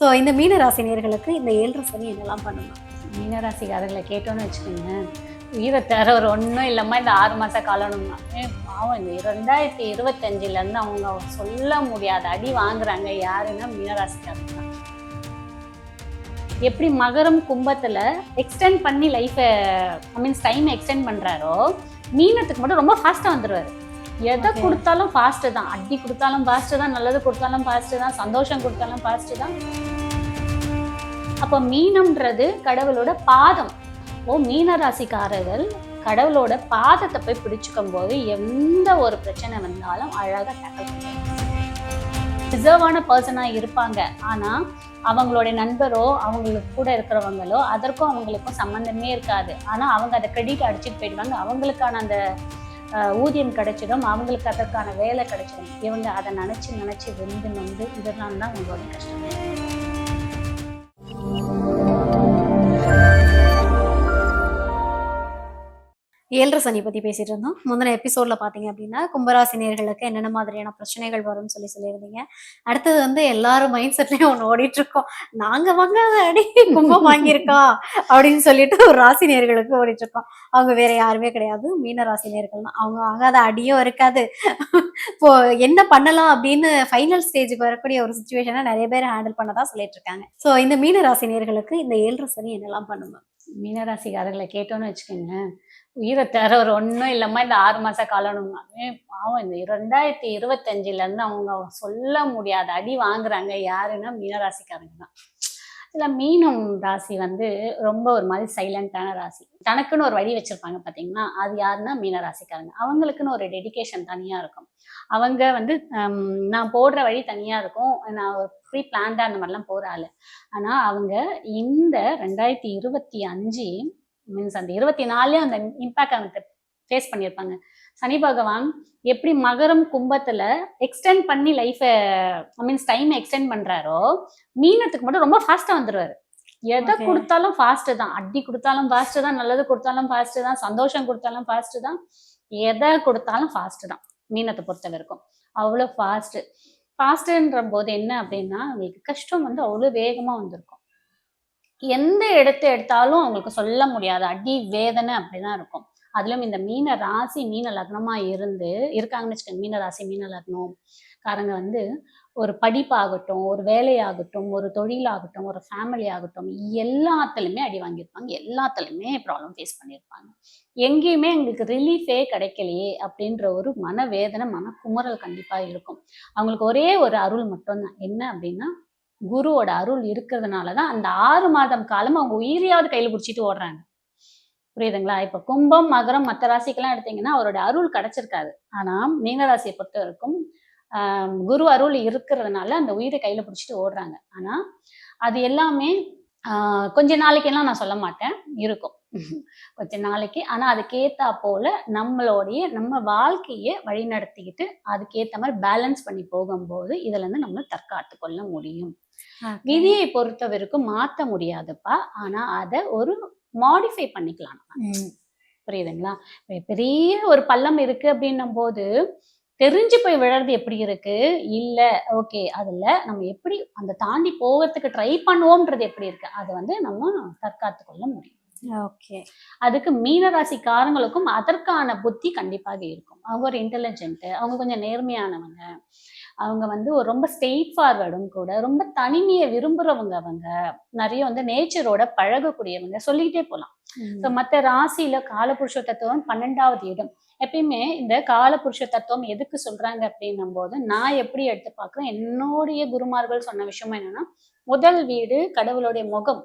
So இந்த மீனராசினியர்களுக்கு இந்த ஏழரை சனி என்னெல்லாம் பண்ணணும் மீனராசிக்காரர்களை கேட்டோன்னு வச்சுக்கோங்க உயிரை தர ஒரு ஒன்றும் இல்லாமல் இந்த ஆறு மாத காலம்னா பாவம் இந்த ரெண்டாயிரத்தி இருபத்தஞ்சிலேருந்து அவங்க சொல்ல முடியாத அடி வாங்குறாங்க யாருன்னா மீனராசிக்காரங்க தான். எப்படி மகரம் கும்பத்தில் எக்ஸ்டெண்ட் பண்ணி லைஃப்பை ஐ மீன்ஸ் டைம் எக்ஸ்டெண்ட் பண்ணுறாரோ மீனத்துக்கு மட்டும் ரொம்ப ஃபாஸ்ட்டாக வந்துடுவார் எதை. கொடுத்தாலும் ஃபாஸ்ட்டு தான். அடி கொடுத்தாலும் ஃபாஸ்ட்டு தான் நல்லது கொடுத்தாலும் ஃபாஸ்ட்டு தான் சந்தோஷம் கொடுத்தாலும் ஃபாஸ்ட்டு தான். அப்போ மீனம்ன்றது கடவுளோட பாதம். ஓ மீன ராசிக்காரர்கள் கடவுளோட பாதத்தை போய் பிடிச்சுக்கும் போது எந்த ஒரு பிரச்சனை வந்தாலும் அழகாக டேக்கிள் பண்ணுவாங்க. ரிசர்வான பர்சனாக இருப்பாங்க. ஆனால் அவங்களுடைய நண்பரோ அவங்களுக்கு கூட இருக்கிறவங்களோ அதற்கும் அவங்களுக்கும் சம்மந்தமே இருக்காது. ஆனால் அவங்க அதை கிரெடிட் அடிச்சுட்டு போயிடுவாங்க. அவங்களுக்கான அந்த ஊதியம் கிடைச்சிடும். அவங்களுக்கு அதற்கான வேலை கிடைச்சிடும். இவங்க அதை நினச்சி நினச்சி வெந்து நொந்து இதெல்லாம் தான் உங்களோட கஷ்டம். ஏழரை சனி பற்றி பேசிட்டு இருந்தோம். முந்தின எபிசோட்ல பார்த்தீங்க அப்படின்னா கும்பராசினியர்களுக்கு என்னென்ன மாதிரியான பிரச்சனைகள் வரும்னு சொல்லி சொல்லியிருந்தீங்க. அடுத்தது வந்து எல்லாரும் மைண்ட் செட்லயும் ஒன்று ஓடிட்டு இருக்கோம். நாங்க வாங்காத அடி கும்பம் வாங்கியிருக்கா? அப்படின்னு சொல்லிட்டு ஒரு ராசினியர்களுக்கு ஓடிட்டு இருக்கோம். அவங்க வேற யாருமே கிடையாது. மீன ராசினியர்கள் தான். அவங்க வாங்காத அடியும் இருக்காது. இப்போ என்ன பண்ணலாம் அப்படின்னு ஃபைனல் ஸ்டேஜுக்கு வரக்கூடிய ஒரு சுச்சுவேஷனை நிறைய பேர் ஹேண்டில் பண்ணதா சொல்லிட்டு இருக்காங்க. ஸோ இந்த மீன ராசினியர்களுக்கு இந்த ஏழரை சனி என்னெல்லாம் பண்ணுவோம் மீனராசிக்காரர்களை கேட்டோன்னு வச்சுக்கோங்க உயிரை தர ஒன்றும் இல்லாமல் இந்த ஆறு மாத காலம்னா பாவம். இந்த ரெண்டாயிரத்தி இருபத்தஞ்சிலேருந்து அவங்க சொல்ல முடியாத அடி வாங்குறாங்க யாருன்னா மீனராசிக்காரங்க தான். இதில் மீனம் ராசி வந்து ரொம்ப ஒரு மாதிரி சைலண்டான ராசி. தனக்குன்னு ஒரு வழி வச்சுருப்பாங்க பார்த்தீங்கன்னா அது யாருன்னா மீனராசிக்காரங்க. அவங்களுக்குன்னு ஒரு டெடிகேஷன் தனியாக இருக்கும். அவங்க வந்து நான் போடுற வழி தனியாக இருக்கும். நான் ஒரு ப்ரீ பிளான்டாக அந்த மாதிரிலாம் போகிற ஆள். ஆனால் அவங்க இந்த ரெண்டாயிரத்தி இருபத்தி அஞ்சு மீன்ஸ் அந்த இருபத்தி நாலுலேயும் அந்த இம்பேக்ட் அவங்க ஃபேஸ் பண்ணியிருப்பாங்க. சனி பகவான் எப்படி மகரம் கும்பத்தில் எக்ஸ்டெண்ட் பண்ணி லைஃப்பை ஐ மீன்ஸ் டைம் எக்ஸ்டெண்ட் பண்ணுறாரோ மீனத்துக்கு மட்டும் ரொம்ப ஃபாஸ்ட்டாக வந்துடுவார் எதை. கொடுத்தாலும் ஃபாஸ்ட்டு தான். அடி கொடுத்தாலும் ஃபாஸ்ட்டு தான். நல்லது கொடுத்தாலும் ஃபாஸ்ட்டு தான். சந்தோஷம் கொடுத்தாலும் ஃபாஸ்ட்டு தான். எதை கொடுத்தாலும் ஃபாஸ்ட்டு தான். மீனத்தை பொறுத்த வரைக்கும். அவ்வளோ ஃபாஸ்ட்டு ஃபாஸ்ட்டுன்ற போது என்ன அப்படின்னா அவங்களுக்கு கஷ்டம் வந்து அவ்வளோ வேகமாக வந்திருக்கும். எந்த இடத்த எடுத்தாலும் அவங்களுக்கு சொல்ல முடியாது. அடி வேதனை அப்படிதான் இருக்கும். அதுலயும் இந்த மீன ராசி மீன லக்னமா இருந்து இருக்காங்கன்னு வச்சுக்கோங்க. மீன ராசி மீன லக்னம். காரங்க வந்து ஒரு படிப்பாகட்டும் ஒரு வேலையாகட்டும் ஒரு தொழிலாகட்டும் ஒரு ஃபேமிலி ஆகட்டும் எல்லாத்துலேயுமே அடி வாங்கியிருப்பாங்க. எல்லாத்துலேயுமே ப்ராப்ளம் ஃபேஸ் பண்ணியிருப்பாங்க. எங்கேயுமே எங்களுக்கு ரிலீஃபே கிடைக்கலையே அப்படின்ற ஒரு மனவேதனை மனக்குமுறல் கண்டிப்பாக இருக்கும். அவங்களுக்கு ஒரே ஒரு அருள் மட்டும்தான். என்ன அப்படின்னா குருவோட அருள் இருக்கிறதுனால தான் அந்த ஆறு மாதம் காலம் அவங்க உயிரையாவது கையில் பிடிச்சிட்டு ஓடுறாங்க. புரியுதுங்களா? இப்போ கும்பம் மகரம் மற்ற ராசிக்கெல்லாம் எடுத்தீங்கன்னா அவரோட அருள் கிடைச்சிருக்காது. ஆனால் மீனராசியை பொறுத்த வரைக்கும் குரு அருள் இருக்கிறதுனால அந்த உயிரை கையில் பிடிச்சிட்டு ஓடுறாங்க. ஆனால் அது எல்லாமே கொஞ்ச நாளைக்கெல்லாம் நான் சொல்ல மாட்டேன். இருக்கும். கொஞ்ச நாளைக்கு. ஆனால் அதுக்கேற்றா போல நம்மளுடைய நம்ம வாழ்க்கையை வழிநடத்திக்கிட்டு அதுக்கேற்ற மாதிரி பேலன்ஸ் பண்ணி போகும்போது இதுலேருந்து நம்ம தற்காத்து கொள்ள முடியும். விதியை பொறுத்த வரைக்கும் மாற்ற முடியாதுப்பா. ஆனா அதை ஒரு மாடிஃபை பண்ணிக்கலாம். புரியுதுங்களா? பெரிய ஒரு பள்ளம் இருக்கு அப்படின்னும் போது தெரிஞ்சு போய் விழறது எப்படி இருக்கு? இல்ல ஓகே அதுல நம்ம எப்படி அந்த தாண்டி போகிறதுக்கு ட்ரை பண்ணுவோம்ன்றது எப்படி இருக்கு? அதை வந்து நம்ம தற்காத்து கொள்ள முடியும். ஓகே. அதுக்கு மீனராசிக்காரங்களுக்கும் அதற்கான புத்தி கண்டிப்பாக இருக்கும். அவங்க ஒரு இன்டெலிஜென்ட் அவங்க கொஞ்சம் நேர்மையானவங்க. அவங்க வந்து ஒரு ரொம்ப ஸ்ட்ரெயிட் ஃபார்வர்டும் கூட ரொம்ப தனிமையை விரும்புறவங்க அவங்க. நிறைய வந்து நேச்சரோட பழகக்கூடியவங்க சொல்லிக்கிட்டே போகலாம் ஸோ மற்ற ராசியில காலபுருஷ தத்துவம் பன்னெண்டாவது இடம். எப்பயுமே இந்த காலபுருஷ தத்துவம் எதுக்கு சொல்றாங்க அப்படின்னும் போது நான் எப்படி எடுத்து பார்க்குறேன் என்னுடைய குருமார்கள் சொன்ன விஷயம் என்னன்னா முதல் வீடு கடவுளுடைய முகம்.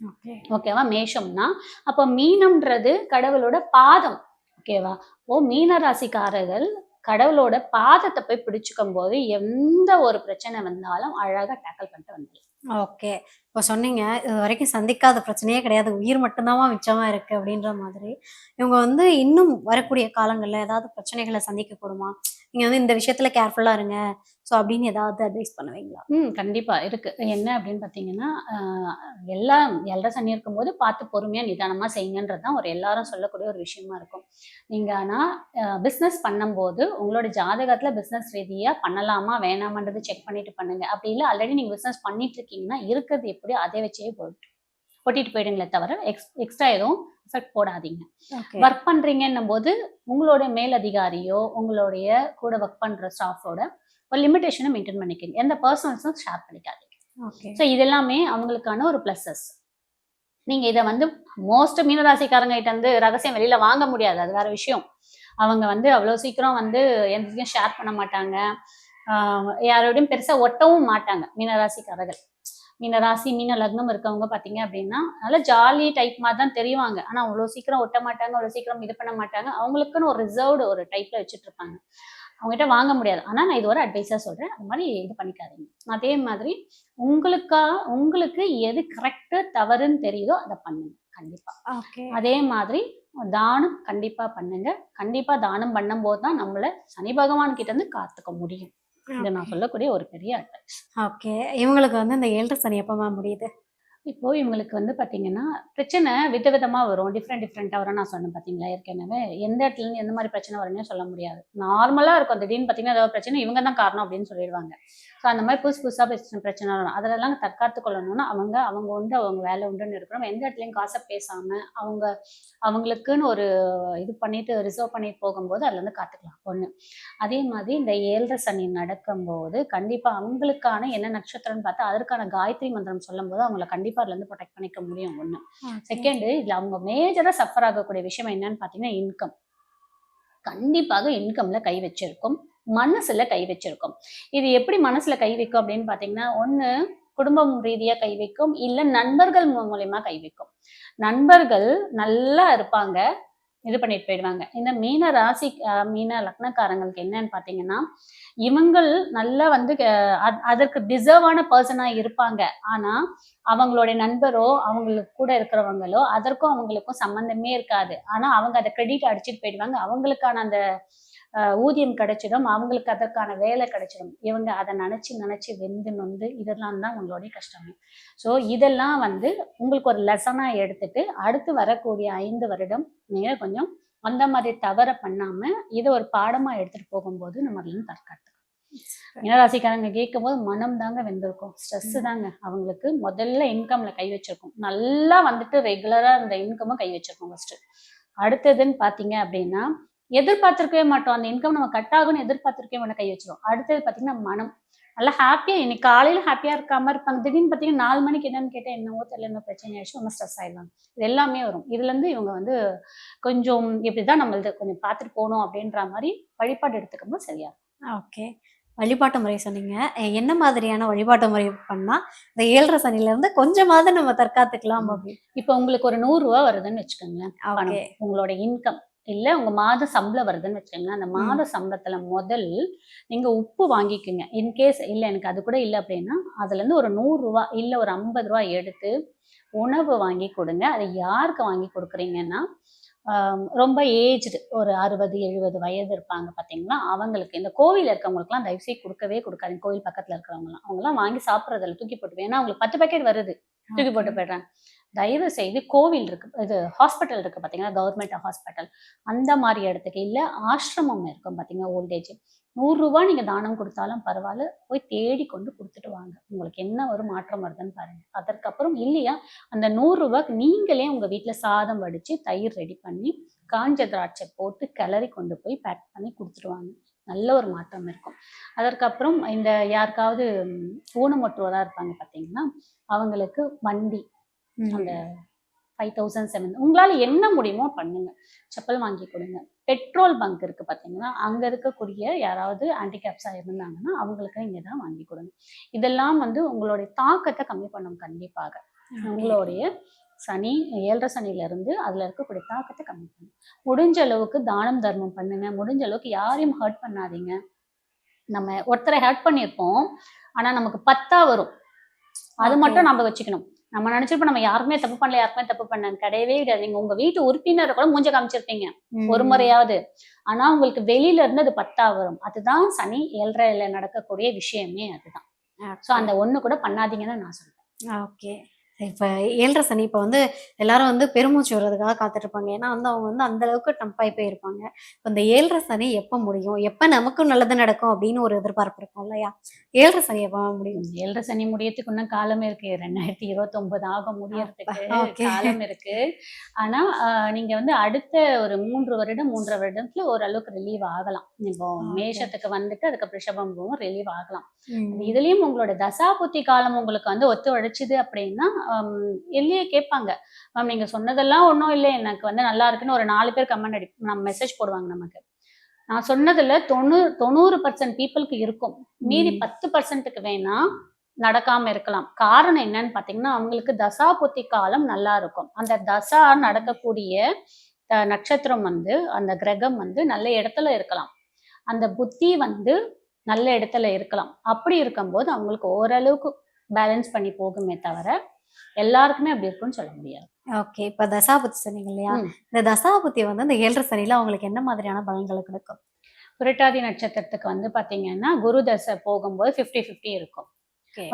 ஓகே. ஓகேவா மேஷம்னா அப்போ மீனம்ன்றது கடவுளோட பாதம். ஓகேவா ஓ மீன ராசிக்காரர்கள் கடவுளோட பாதத்தை போய் பிடிச்சுக்கும் போது எந்த ஒரு பிரச்சனை வந்தாலும் அழகா டேக்கிள் பண்ணிட்டு வந்துடலாம் ஓகே இப்போ சொன்னீங்க இது வரைக்கும் சந்திக்காத பிரச்சனையே கிடையாது. உயிர் மட்டும்தாம்மா மிச்சமா இருக்கு அப்படின்ற மாதிரி. இவங்க வந்து இன்னும் வரக்கூடிய காலங்கள்ல ஏதாவது பிரச்சனைகளை சந்திக்க கூடுமா நீங்க வந்து இந்த விஷயத்துல கேர்ஃபுல்லா இருங்க. ஸோ அப்படின்னு ஏதாவது அட்வைஸ் பண்ணுவீங்களா? ம் கண்டிப்பா. இருக்கு. என்ன அப்படின்னு பார்த்தீங்கன்னா எல்லாம் எல்ற சனி இருக்கும்போது பார்த்து பொறுமையா நிதானமா செய்யுங்கன்றது தான் ஒரு எல்லாரும் சொல்லக்கூடிய ஒரு விஷயமா இருக்கும். நீங்க ஆனா பிஸ்னஸ் பண்ணும்போது உங்களோட ஜாதகத்துல பிஸ்னஸ் ரீதியா பண்ணலாமா வேணாமான்றது செக் பண்ணிட்டு பண்ணுங்க. அப்படி இல்லை ஆல்ரெடி நீங்க பிஸ்னஸ் பண்ணிட்டு இருக்கீங்கன்னா இருக்கிறது எப்படி அதை வச்சே போட்டு ஓட்டிட்டு போயிடுங்களே தவிர எக்ஸ் எக்ஸ்ட்ரா எதுவும் எஃபெக்ட் போடாதீங்க. ஒர்க் பண்றீங்கன்னும் போது உங்களுடைய மேல் அதிகாரியோ உங்களுடைய கூட ஒர்க் பண்ற ஸ்டாஃபோட ஒரு லிமிடேஷனை மெயின்டைன் பண்ணிக்கங்க எந்த பர்சனல்ஸும் ஷேர் பண்ணிக்காதீங்க. ஸோ இதெல்லாமே அவங்களுக்கான ஒரு ப்ளஸஸ் நீங்க இதை வந்து மோஸ்ட் மீனராசிக்காரங்க கிட்ட வந்து ரகசியம் வெளியில வாங்க முடியாது. அது வேற விஷயம். அவங்க வந்து அவ்வளோ சீக்கிரம் வந்து எந்தத்தையும் ஷேர் பண்ண மாட்டாங்க. யாரோடையும் பெருசா ஒட்டவும் மாட்டாங்க மீனராசிக்காரர்கள். மீனராசி மீன லக்னம் இருக்கவங்க பார்த்தீங்க அப்படின்னா நல்ல ஜாலி டைப் மாதிரி தான் தெரிவாங்க. ஆனால் அவ்வளோ சீக்கிரம் ஒட்ட மாட்டாங்க அவ்வளோ சீக்கிரம் இது பண்ண மாட்டாங்க. அவங்களுக்குன்னு ஒரு ரிசர்வ்டு ஒரு டைப்ல வச்சுட்டு இருப்பாங்க. அவங்ககிட்ட வாங்க முடியாது. ஆனால் நான் இது ஒரு அட்வைஸாக சொல்கிறேன் அது மாதிரி இது பண்ணிக்காதீங்க. அதே மாதிரி உங்களுக்கா உங்களுக்கு எது கரெக்டு தவறுன்னு தெரியுதோ அதை பண்ணுங்க. கண்டிப்பா. ஓகே. அதே மாதிரி தானம் கண்டிப்பா பண்ணுங்க. கண்டிப்பா தானம் பண்ணும்போது தான் நம்மள சனி பகவான் கிட்ட இருந்து காத்துக்க முடியும். இது நான் சொல்லக்கூடிய ஒரு பெரிய அட்வைஸ் ஓகே. இவங்களுக்கு வந்து இந்த ஏழரை சனி எப்பமா முடியுது? இப்போ இவங்களுக்கு வந்து பார்த்தீங்கன்னா பிரச்சனை விதவிதமா வரும். டிஃப்ரெண்ட் டிஃப்ரெண்ட்டாக வரும். நான் சொன்னேன் பார்த்தீங்களா ஏற்கனவே எந்த இடத்துல இருந்து எந்த மாதிரி பிரச்சனை வரும்னே சொல்ல முடியாது. நார்மலாக இருக்கும். திடீர்னு பார்த்தீங்கன்னா ஏதாவது பிரச்சனை இவங்க தான் காரணம் அப்படின்னு சொல்லிடுவாங்க. ஸோ அந்த மாதிரி புதுசு புதுசாக பிரச்சனை பிரச்சனை வரும். அதெல்லாம் தற்காத்து கொள்ளணும்னா அவங்க அவங்க உண்டு அவங்க வேலை உண்டுன்னு இருக்கணும். எந்த இடத்துலையும் காசை பேசாமல் அவங்க அவங்களுக்குன்னு ஒரு இது பண்ணிட்டு ரிசர்வ் பண்ணிட்டு போகும்போது அதுலேருந்து காத்துக்கலாம். ஒன்று அதே மாதிரி இந்த ஏழரை சனி நடக்கும்போது கண்டிப்பாக அவங்களுக்கான என்ன நட்சத்திரம்னு பார்த்தா அதற்கான காயத்ரி மந்திரம் சொல்லும்போது அவங்கள கண்டிப்பாக அதுல இருந்து ப்ரொடெக்ட் பண்ணிக்க முடியும் ஒண்ணு. செகண்ட் இதுல அவங்க மேஜரா சஃபர் ஆகக்கூடிய விஷயம் என்னன்னு பாத்தீங்கன்னா இன்கம் கண்டிப்பாக இன்கம்ல கை வச்சிருக்கும். மனசுல கை வச்சிருக்கும். இது எப்படி மனசுல கை வைக்கும் அப்படின்னு பாத்தீங்கன்னா ஒண்ணு குடும்பம் ரீதியா கை வைக்கும் இல்ல நண்பர்கள் மூலியமா கை வைக்கும். நண்பர்கள் நல்லா இருப்பாங்க. இது பண்ணிட்டு போயிடுவாங்க. இந்த மீன ராசி மீன லக்னக்காரங்களுக்கு என்னன்னு பாத்தீங்கன்னா இவங்கள் நல்லா வந்து அத்- அதற்கு டிசர்வான பர்சனா இருப்பாங்க. ஆனா அவங்களுடைய நண்பரோ அவங்களுக்கு கூட இருக்கிறவங்களோ அதற்கும் அவங்களுக்கும் சம்பந்தமே இருக்காது. ஆனா அவங்க அதை கிரெடிட் அடிச்சுட்டு போயிடுவாங்க. அவங்களுக்கான அந்த ஊதியம் கிடைச்சிடும். அவங்களுக்கு அதற்கான வேலை கிடைச்சிடும். இவங்க அதை நினைச்சு நினைச்சு வெந்து நொந்து இதெல்லாம் தான் உங்களுடைய கஷ்டமே. ஸோ இதெல்லாம் வந்து உங்களுக்கு ஒரு லெசனா எடுத்துட்டு அடுத்து வரக்கூடிய ஐந்து வருடம் நீங்க கொஞ்சம் அந்த மாதிரி தவற பண்ணாம இதை ஒரு பாடமா எடுத்துட்டு போகும்போது நம்ம அதுல இருந்து தற்காத்துக்கலாம். மீனராசிக்காரங்க கேட்கும் போது மனம் தாங்க வெந்திருக்கும். ஸ்ட்ரெஸ் தாங்க. அவங்களுக்கு முதல்ல இன்கம்ல கை வச்சிருக்கும். நல்லா வந்துட்டு ரெகுலரா அந்த இன்கமும் கை வச்சிருக்கும் ஃபர்ஸ்ட் அடுத்ததுன்னு பாத்தீங்க அப்படின்னா எதிர்பார்த்திருக்கவே மாட்டோம். அந்த இன்கம் நம்ம கட் ஆகும்னு எதிர்பார்த்திருக்கவே மாட்டோம். கை வச்சிரும். அடுத்தது பாத்தீங்கன்னா மனம். நல்லா ஹாப்பியா இன்னைக்கு காலையில ஹாப்பியா இருக்காம இருப்பாங்க. திடீர்னு பாத்தீங்கன்னா நாலு மணிக்கு என்னன்னு கேட்டா என்னவோ தெரியல என்ன பிரச்சனை ஆயிடுச்சு ரொம்ப ஸ்ட்ரெஸ் ஆயிடுவாங்க. இது எல்லாமே வரும். இதுல இருந்து இவங்க வந்து கொஞ்சம் இப்படிதான் நம்மளது கொஞ்சம் பார்த்துட்டு போகணும் அப்படின்ற மாதிரி வழிபாடு எடுத்துக்கும்போது சரியா. ஓகே வழிபாட்டு முறை சொன்னீங்க. என்ன மாதிரியான வழிபாட்டு முறை பண்ணா இந்த ஏழரை சனில இருந்து கொஞ்சமாவது நம்ம தற்காத்துக்கலாம் அப்படின்னு. இப்போ உங்களுக்கு ஒரு நூறு ரூபா வருதுன்னு வச்சுக்கோங்களேன். உங்களோட இன்கம் இல்ல உங்க மாத சம்பளம் வருதுன்னு வச்சுக்கோங்களேன். அந்த மாத சம்பளத்துல முதல் நீங்க உப்பு வாங்கிக்கோங்க. இன்கேஸ் இல்ல எனக்கு அது கூட இல்லை அப்படின்னா அதுல இருந்து ஒரு நூறு ரூபா இல்ல ஒரு ஐம்பது ரூபா எடுத்து உணவு வாங்கி கொடுங்க. அதை யாருக்கு வாங்கி கொடுக்குறீங்கன்னா ரொம்ப ஏஜ்டு ஒரு அறுபது எழுபது வயது இருப்பாங்க பாத்தீங்களா அவங்களுக்கு இந்த கோவில் இருக்கவங்களுக்குலாம் தயவு செய்து கொடுக்கவே கொடுக்காதீங்க. கோவில் பக்கத்துல இருக்கிறவங்கலாம். அவங்கலாம் வாங்கி சாப்பிட்றதில்ல தூக்கி போட்டு ஏன்னா அவங்களுக்கு பத்து பேக்கெட் வருது. தூக்கி போட்டு போயிடுறாங்க. தயவு செய்து கோவில் இருக்கு இது ஹாஸ்பிட்டல் இருக்கு பார்த்தீங்கன்னா கவர்மெண்ட் ஹாஸ்பிட்டல் அந்த மாதிரி இடத்துக்கு இல்லை ஆசிரமம் இருக்கும் பார்த்தீங்கன்னா ஓல்டேஜ் நூறுரூவா நீங்கள் தானம் கொடுத்தாலும் பரவாயில்ல போய் தேடி கொண்டு கொடுத்துட்டு வாங்க. உங்களுக்கு என்ன ஒரு மாற்றம் வருதுன்னு பாருங்க. அதற்கப்புறம் இல்லையா அந்த நூறுரூவாக்கு நீங்களே உங்கள் வீட்டில் சாதம் வடித்து தயிர் ரெடி பண்ணி காஞ்ச திராட்சை போட்டு கிளறி கொண்டு போய் பேக் பண்ணி கொடுத்துருவாங்க நல்ல ஒரு மாற்றம் இருக்கும். அதற்கப்புறம் இந்த யாருக்காவது ஊனமுற்றோராக இருப்பாங்க பார்த்தீங்கன்னா அவங்களுக்கு வண்டி அந்த ஃபைவ் தௌசண்ட் செவன் உங்களால என்ன முடியுமோ பண்ணுங்க. செப்பல் வாங்கி கொடுங்க. பெட்ரோல் பங்க் இருக்கு பாத்தீங்கன்னா அங்க இருக்கக்கூடிய யாராவது ஹேண்டிகேப்ஸா இருந்தாங்கன்னா அவங்களுக்கு நீங்க தான் வாங்கி கொடுங்க. இதெல்லாம் வந்து உங்களுடைய தாக்கத்தை கம்மி பண்ணும் கண்டிப்பாக. உங்களுடைய சனி ஏழரை சனியில இருந்து அதுல இருக்கக்கூடிய தாக்கத்தை கம்மி பண்ணும். முடிஞ்ச அளவுக்கு தானம் தர்மம் பண்ணுங்க. முடிஞ்ச அளவுக்கு யாரையும் ஹர்ட் பண்ணாதீங்க. நம்ம ஒருத்தரை ஹர்ட் பண்ணியிருப்போம். ஆனா நமக்கு பத்தா வரும். அது. மட்டும் நம்ம வச்சுக்கணும். நம்ம நினைச்சிருப்போம் நம்ம யாருமே தப்பு பண்ணல யாருமே தப்பு பண்ண கிடையவே கிடையாது. நீங்க உங்க வீட்டு உறுப்பினரை கூட மூஞ்ச காமிச்சிருப்பீங்க ஒரு முறையாவது. ஆனா உங்களுக்கு வெளியில இருந்து அது பத்தா வரும் அதுதான் சனி ஏழ்ரையில நடக்கக்கூடிய விஷயமே அதுதான். சோ அந்த ஒண்ணு கூட பண்ணாதீங்கன்னு நான் சொல்றேன். ஓகே இப்ப ஏழரை சனி இப்ப வந்து எல்லாரும் வந்து பெருமூச்சு வர்றதுக்காக காத்துட்டு இருப்பாங்க ஏன்னா வந்து அவங்க வந்து அந்த அளவுக்கு டம்பாய் போயிருப்பாங்க இப்ப இந்த ஏழரை சனி எப்ப முடியும்? எப்ப நமக்கும் நல்லது நடக்கும் அப்படின்னு ஒரு எதிர்பார்ப்பு இருக்கும் இல்லையா? ஏழரை சனி எப்ப முடியும்? ஏழரை சனி முடியறதுக்கு இன்னும் காலம் இருக்கு. ரெண்டாயிரத்தி இருபத்தி ஒன்பது ஆக முடியறதுக்கு. காலம் இருக்கு. ஆனா ஆஹ், நீங்க வந்து அடுத்த ஒரு மூன்று வருடம் மூன்றரை வருடத்துல ஓரளவுக்கு ரிலீவ் ஆகலாம். இப்போ. மேஷத்துக்கு வந்துட்டு அதுக்கு ரிஷபம் ரிலீவ் ஆகலாம். இதுலயும் உங்களோட தசாபுத்தி காலம் உங்களுக்கு வந்து ஒத்து உழைச்சுது அப்படின்னா எல்லையே கேட்பாங்க. மேம் நீங்க சொன்னதெல்லாம் ஒன்றும் இல்லை. எனக்கு வந்து நல்லா இருக்குன்னு ஒரு நாலு பேர் கமெண்ட் அடி நம்ம மெசேஜ் போடுவாங்க நமக்கு. நான் சொன்னதுல தொண்ணூறு தொண்ணூறு பர்சன்ட் பீப்புளுக்கு இருக்கும். மீதி. பத்து பர்சன்ட்டுக்கு வேணா நடக்காம இருக்கலாம். காரணம் என்னன்னு பாத்தீங்கன்னா அவங்களுக்கு தசா புத்தி காலம் நல்லா இருக்கும். அந்த தசா நடக்கக்கூடிய நட்சத்திரம் வந்து அந்த கிரகம் வந்து நல்ல இடத்துல இருக்கலாம். அந்த புத்தி வந்து நல்ல இடத்துல இருக்கலாம். அப்படி இருக்கும்போது அவங்களுக்கு ஓரளவுக்கு பேலன்ஸ் பண்ணி போகுமே தவிர எல்லாருக்குமே அப்படி இருக்கும்னு சொல்ல முடியாது. ஓகே இப்ப தசாபுத்தி சொன்னீங்க இல்லையா. இந்த தசாபுத்தி வந்து இந்த ஏழரை சனியில அவங்களுக்கு என்ன மாதிரியான பலன்களை கொடுக்கும்? புரட்டாதி நட்சத்திரத்துக்கு வந்து பாத்தீங்கன்னா குரு தசை போகும்போது 50 50 இருக்கும்.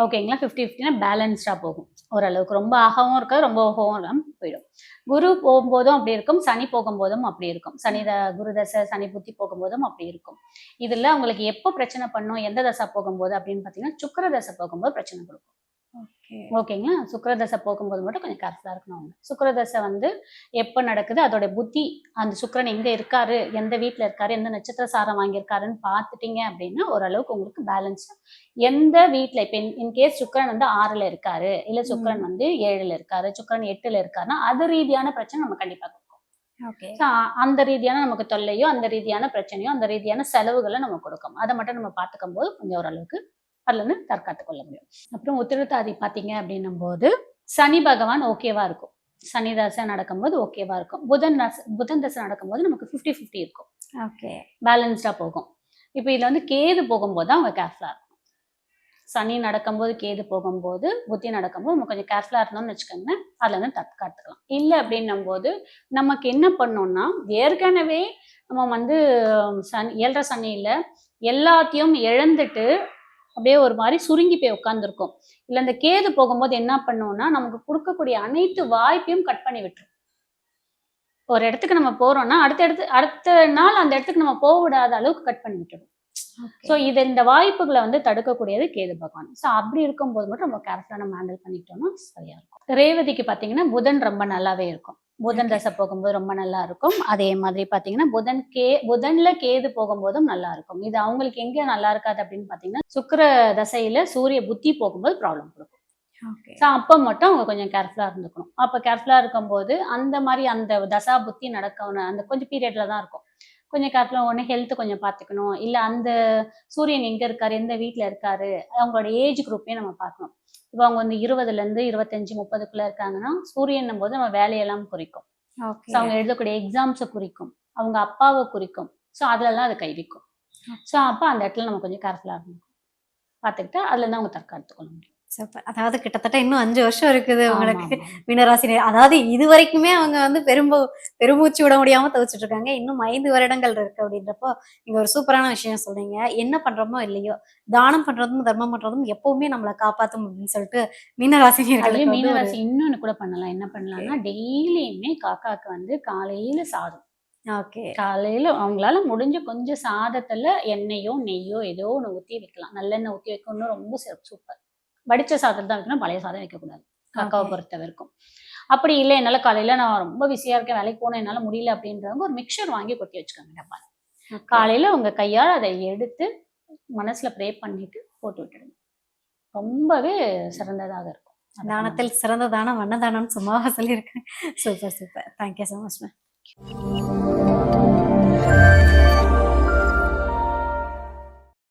ஓகேங்களா ஃபிஃப்டி ஃபிஃப்டினா பேலன்ஸ்டாக போகும். ஓரளவுக்கு ரொம்ப ஆகவும் இருக்காது ரொம்ப ஓகவும் போயிடும். குரு போகும்போதும் அப்படி இருக்கும் சனி போகும்போதும் அப்படி இருக்கும். சனி த குரு தசை சனி புத்தி போகும்போதும் அப்படி இருக்கும். இதுல உங்களுக்கு எப்போ பிரச்சனை பண்ணும் எந்த தசை போகும்போது அப்படின்னு பார்த்தீங்கன்னா சுக்கிர தசை போகும்போது பிரச்சனை கொடுக்கும். ஓகேங்களா? சுக்கிர தசை போகும்போது மட்டும் கொஞ்சம் கேர்ஃபுல்லாக இருக்கணும் அவங்க. சுக்கிர தசை வந்து எப்போ நடக்குது? அதோட புத்தி அந்த சுக்கிரன் எங்க இருக்காரு? எந்த வீட்டில் இருக்காரு? எந்த நட்சத்திர சாரம் வாங்கியிருக்காருன்னு பார்த்துட்டீங்க அப்படின்னா ஓரளவுக்கு உங்களுக்கு பேலன்ஸ் எந்த வீட்டில் இப்போ இன்கேஸ் சுக்கிரன் வந்து ஆறுல இருக்காரு இல்லை சுக்கிரன் வந்து ஏழுல இருக்காரு சுக்கிரன் எட்டுல இருக்காருன்னா அது ரீதியான பிரச்சனை நம்ம கண்டிப்பாக கொடுக்கும். ஓகே. அந்த ரீதியான நமக்கு தொல்லையோ அந்த ரீதியான பிரச்சனையோ அந்த ரீதியான செலவுகளை நம்ம கொடுக்கும். அதை மட்டும் நம்ம பார்த்துக்கும் போது கொஞ்சம் ஓரளவுக்கு அதுல இருந்து தற்காத்து கொள்ள முடியும் அப்புறம் உத்திரத்தாதி பார்த்தீங்க அப்படின்னும் போது சனி பகவான் ஓகேவா இருக்கும். சனி தசை நடக்கும்போது ஓகேவா இருக்கும். புதன் தசை புதன் தசை நடக்கும்போது நமக்கு 50 50 இருக்கும். ஓகே பேலன்ஸ்டா போகும். இப்போ இதுல வந்து கேது போகும்போது தான் அவங்க கேர்ஃபுல்லா இருக்கும். சனி நடக்கும்போது கேது போகும்போது புத்தி நடக்கும்போது நம்ம கொஞ்சம் கேர்ஃபுல்லா இருந்தோம்னு வச்சுக்கோங்களேன் அதுல இருந்து தற்காத்துக்கலாம். இல்லை அப்படின்னும் போது நமக்கு என்ன பண்ணோம்னா ஏற்கனவே நம்ம வந்து சனி ஏழரை சனியில எல்லாத்தையும் இழந்துட்டு அப்படியே ஒரு மாதிரி சுருங்கி போய் உட்காந்துருக்கும் இல்லை இந்த கேது போகும்போது என்ன பண்ணோம்னா நமக்கு கொடுக்கக்கூடிய அனைத்து வாய்ப்பையும் கட் பண்ணி விட்டுரும். ஒரு இடத்துக்கு நம்ம போறோம்னா அடுத்த இடத்து அடுத்த நாள் அந்த இடத்துக்கு நம்ம போக விடாத அளவுக்கு கட் பண்ணி விட்டுடும் ஸோ இது இந்த வாய்ப்புகளை வந்து தடுக்கக்கூடியது கேது பகவான். ஸோ அப்படி இருக்கும்போது மட்டும் நம்ம கேர்ஃபுல்லாக நம்ம ஹேண்டில் பண்ணிக்கிட்டோம்னா சரியா இருக்கும். ரேவதிக்கு பார்த்தீங்கன்னா புதன் ரொம்ப நல்லாவே இருக்கும். புதன் தசை போகும்போது ரொம்ப நல்லா இருக்கும். அதே மாதிரி பார்த்தீங்கன்னா புதன் கே புதன்ல கேது போகும்போதும் நல்லா இருக்கும். இது அவங்களுக்கு எங்க நல்லா இருக்காது அப்படின்னு பார்த்தீங்கன்னா சுக்கிர தசையில சூரிய புத்தி போகும்போது ப்ராப்ளம் கொடுக்கும். ஸோ அப்போ மட்டும் அவங்க கொஞ்சம் கேர்ஃபுல்லாக இருந்துக்கணும். அப்போ கேர்ஃபுல்லாக இருக்கும்போது அந்த மாதிரி அந்த தசா புத்தி நடக்கணும் அந்த கொஞ்சம் பீரியட்ல தான் இருக்கும். கொஞ்சம் கேர்ஃபுல்லாக ஒன்று ஹெல்த் கொஞ்சம் பார்த்துக்கணும் இல்லை அந்த சூரியன் எங்கே இருக்காரு எந்த வீட்டில் இருக்காரு அவங்களோட ஏஜ் குரூப்பையும் நம்ம பார்க்கணும். இப்போ அவங்க வந்து இருபதுலேருந்து இருபத்தஞ்சு முப்பதுக்குள்ளே இருக்காங்கன்னா சூரியன் போது நம்ம வேலையெல்லாம் குறிக்கும். ஸோ அவங்க எழுதக்கூடிய எக்ஸாம்ஸை குறிக்கும். அவங்க அப்பாவை குறிக்கும். ஸோ அதுலலாம் அது கை வைக்கும். ஸோ அப்போ அந்த இடத்துல நம்ம கொஞ்சம் கேர்ஃபுல்லாக இருக்கணும் பார்த்துக்கிட்டு அதுலேருந்து அவங்க தற்காத்துக் கொள்ள முடியும். சூப்பர் அதாவது கிட்டத்தட்ட இன்னும் அஞ்சு வருஷம் இருக்குது உங்களுக்கு. மீனராசி அதாவது இது வரைக்குமே அவங்க வந்து பெரும்பு பெருமூச்சு விட முடியாம தவிச்சிட்டு இருக்காங்க இன்னும் ஐந்து வருடங்கள் இருக்கு அப்படின்றப்போ நீங்க ஒரு சூப்பரான விஷயம் சொல்றீங்க. என்ன பண்றோமோ இல்லையோ தானம் பண்றதும் தர்மம் பண்றதும் எப்பவுமே நம்மளை காப்பாத்தும் அப்படின்னு சொல்லிட்டு மீனராசி அதுலயும் நேர்களுக்கு வந்து ஒரு- மீனராசி இன்னொன்னு கூட பண்ணலாம். என்ன பண்ணலாம்னா டெய்லியுமே காக்காக்கு வந்து காலையில சாதம். ஓகே. காலையில அவங்களால முடிஞ்ச கொஞ்சம் சாதத்துல எண்ணெயோ நெய்யோ ஏதோ ஒண்ணு ஊத்தி வைக்கலாம். நல்லெண்ணெய் ஊத்தி வைக்கணும் ரொம்ப சூப்பர். வடிச்ச சாதம் தான் வைக்கணும் பழைய சாதம் வைக்கக்கூடாது. காக்காவை. பொறுத்த வரைக்கும் அப்படி இல்லை என்னால காலையில நான் ரொம்ப பிஸியா இருக்கேன் வேலைக்கு போனேன் என்னால முடியல அப்படின்றவங்க ஒரு மிக்சர் வாங்கி கொட்டி வச்சுக்கோங்க டப்பா காலையில உங்க கையால் அதை எடுத்து மனசுல ப்ரே பண்ணிட்டு போட்டு விட்டுடுங்க. ரொம்பவே சிறந்ததாக இருக்கும். தானத்தில் சிறந்த தானம் வண்ணதானம் சும்மாவா சொல்லியிருக்கேன். Super super thank you so much ma'am